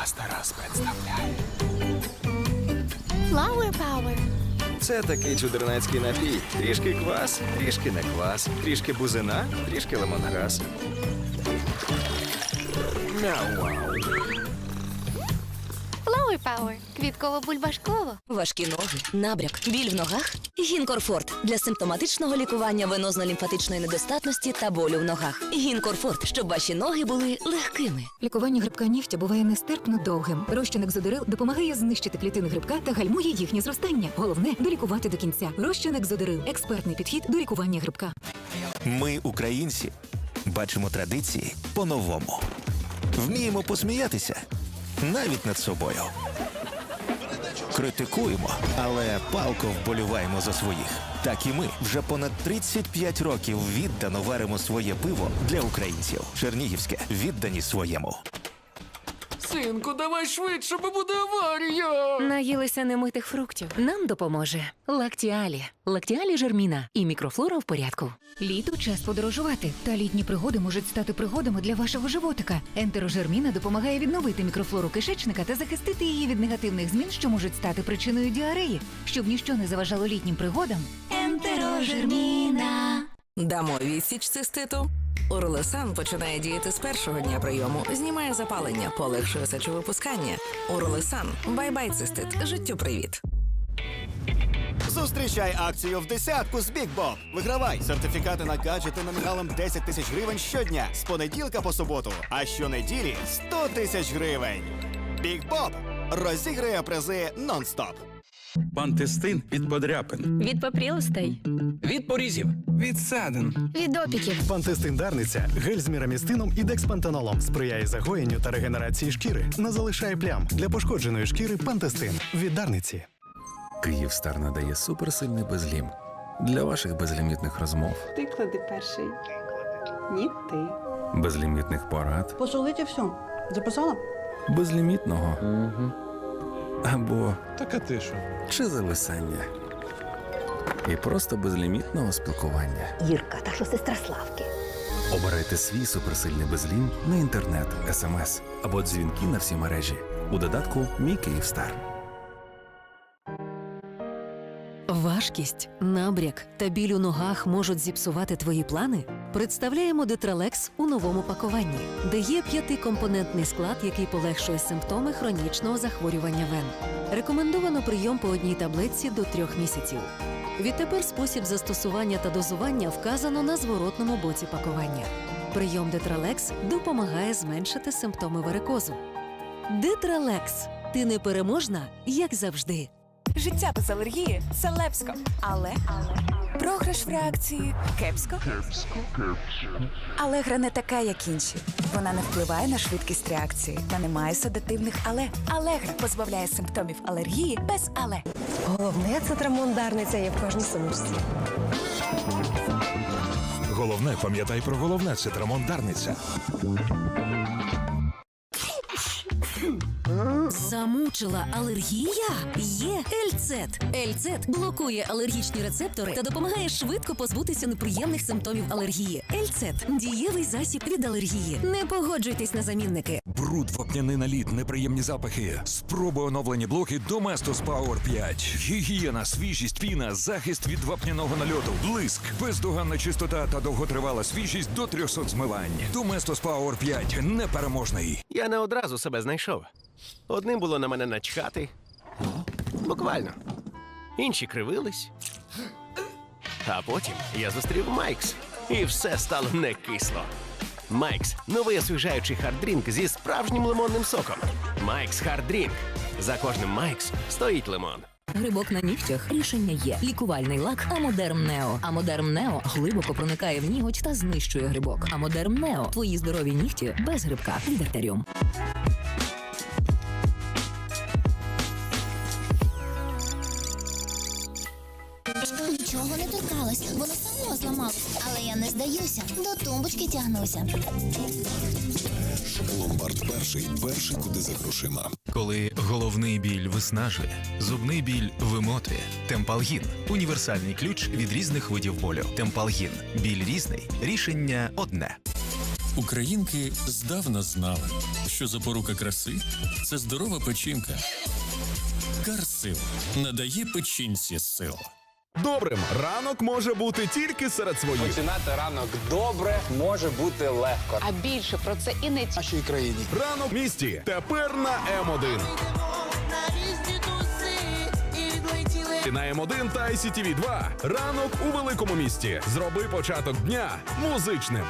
Вас Тарас представляє. Flower Power. Це такий чудернацький напій. Трішки квас, трішки не квас, трішки бузина, трішки лимонграс. Мяу-вау. Мяу. Flower Power. Квітково-бульбашково. Важкі ноги, набряк, біль в ногах. Гінкорфорт для симптоматичного лікування венозно-лімфатичної недостатності та болю в ногах. Гінкорфорт, щоб ваші ноги були легкими. Лікування грибка нігтя буває нестерпно довгим. Розчин екзодерил допомагає знищити клітини грибка та гальмує їхнє зростання. Головне долікувати до кінця. Розчин екзодерил експертний підхід до лікування грибка. Ми, українці, бачимо традиції по-новому. Вміємо посміятися навіть над собою. Критикуємо, але палко вболіваємо за своїх. Так і ми вже понад 35 років віддано варимо своє пиво для українців. Чернігівське віддані своєму. Синку, давай швидше, бо буде аварія. Наїлися немитих фруктів. Нам допоможе Лактіалі. Лактіалі жерміна і мікрофлора в порядку. Літо час подорожувати. Та літні пригоди можуть стати пригодами для вашого животика. Ентерожерміна допомагає відновити мікрофлору кишечника та захистити її від негативних змін, що можуть стати причиною діареї. Щоб ніщо не заважало літнім пригодам. Ентерожерміна. Дамо відсіч циститу. Урлесан починає діяти з першого дня прийому, знімає запалення, полегшує сечовипускання. Урлесан. Бай-бай, цистит. Життю привіт. Зустрічай акцію в десятку з Big Bob. Вигравай сертифікати на гаджети номіналом 10 тисяч гривень щодня з понеділка по суботу, а щонеділі 100 тисяч гривень. Big Bob розіграє призи нон-стоп. Пантестин від подряпин. Від попрілостей. Від порізів. Від садин. Від опіків. Пантестин Дарниця гель з мірамістином і декспантенолом сприяє загоєнню та регенерації шкіри, не залишає плям для пошкодженої шкіри. Пантестин від Дарниці. Київстар надає суперсильний безлім для ваших безлімітних розмов, Ти клади перший. Ні, ти. безлімітних порад, Посолити все. Записала? безлімітного або так а ти що? чи зависання. І просто безлімітного спілкування. Ірка, та що сестра Славки. Обирайте свій суперсильний безлім на інтернет, смс або дзвінки на всі мережі у додатку Мій Київстар. Важкість, набряк та біль у ногах можуть зіпсувати твої плани. Представляємо Детралекс у новому пакуванні, де є п'ятикомпонентний склад, який полегшує симптоми хронічного захворювання вен. Рекомендовано прийом по одній таблетці до трьох місяців. Відтепер спосіб застосування та дозування вказано на зворотному боці пакування. Прийом Детралекс допомагає зменшити симптоми варикозу. Детралекс. Ти непереможна, як завжди. Життя без алергії це лепсько. Але програш в реакції кепсько. Алегра не така, як інші. Вона не впливає на швидкість реакції та не має седативних але. Алегра позбавляє симптомів алергії без але. Головне це трамондарниця є в кожній сумочці. Головне, пам'ятай про головне це Дарниця. Замучила алергія? Є Ельцет. Ельцет блокує алергічні рецептори та допомагає швидко позбутися неприємних симптомів алергії. Ельцет дієвий засіб від алергії. Не погоджуйтесь на замінники. Бруд, вапняний наліт, неприємні запахи. Спробуй оновлені блоки Domestos Power 5. Гігієна, свіжість, піна, захист від вапняного нальоту, блиск, бездоганна чистота та довготривала свіжість до 300 змивань. Domestos Power 5 непереможний. Я не одразу себе знайшов. Одним було на мене начхати. Буквально. Інші кривились. А потім я зустрів Майкс, і все стало не кисло. Майкс новий освіжаючий харддрінк зі справжнім лимонним соком. Майкс Харддрінк. За кожним Майкс стоїть лимон. Грибок на нігтях рішення є. Лікувальний лак Амодерм Нео. Амодерм Нео глибоко проникає в ніготь та знищує грибок. Амодерм Нео твої здорові нігті без грибка. Від артеріум. Воно само зламалось. Але я не здаюся. До тумбочки тягнуся. Ломбард перший, перший куди за грошима. Коли головний біль виснажує, зубний біль вимотує. Темпалгін універсальний ключ від різних видів болю. Темпалгін біль різний, рішення одне. Українки здавна знали, що запорука краси це здорова печінка. Карсил надає печінці сил. Добрим ранок може бути тільки серед своїх. Починати ранок добре може бути легко. А більше про це і не нашій країні. Ранок в місті тепер на М1. На М1 та ICTV 2 ранок у великому місті. Зроби початок дня музичним.